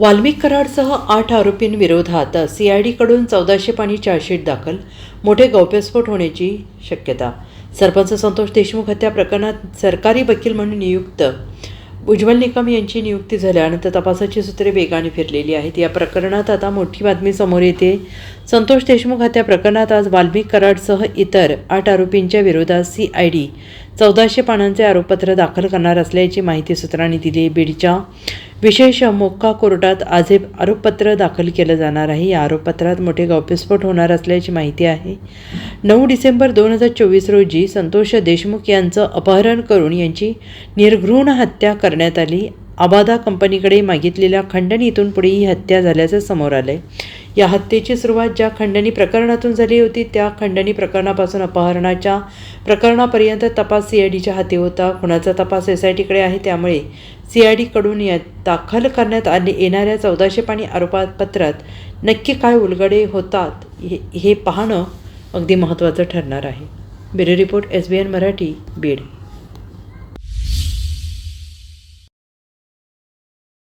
वाल्मिक कराडसह आठ आरोपींविरोधात सीआयडीकडून चौदाशे पाणी चार्जशीट दाखल. मोठे गौप्यस्फोट होण्याची शक्यता. सरपंच संतोष देशमुख हत्या प्रकरणात सरकारी वकील म्हणून नियुक्त. उज्ज्वल निकम यांची नियुक्ती झाल्यानंतर तपासाची सूत्रे वेगाने फिरलेली आहेत. या प्रकरणात आता मोठी बातमी समोर येते. संतोष देशमुख हत्या प्रकरणात आज वाल्मिक कराडसह इतर आठ आरोपींच्या विरोधात सी आय डी चौदाशे पानांचे आरोपपत्र दाखल करणार असल्याची माहिती सूत्रांनी दिली बीडच्या विशेष मोक्का कोर्टात आज हे आरोपपत्र दाखल केलं जाणार आहे. या आरोपपत्रात मोठे गौप्यस्फोट होणार असल्याची माहिती आहे. नऊ डिसेंबर दोन हजार चोवीस रोजी संतोष देशमुख यांचं अपहरण करून यांची निर्घृण हत्या करण्यात आली. आबादा कंपनीकडे मागितलेल्या खंडणीतून पुढे ही हत्या झाल्याचं समोर आलंय. या हत्येची सुरुवात ज्या खंडणी प्रकरणातून झाली होती त्या खंडणी प्रकरणापासून अपहरणाच्या प्रकरणापर्यंत तपास सी आय डीच्या हाती होता. खुणाचा तपास एस आय टीकडे आहे. त्यामुळे सी आय डीकडून या दाखल करण्यात आले येणाऱ्या चौदाशे पाणी आरोपपत्रात नक्की काय उलगडे होतात हे हे पाहणं अगदी महत्त्वाचं ठरणार आहे. Bureau report S B N Marathi Beed.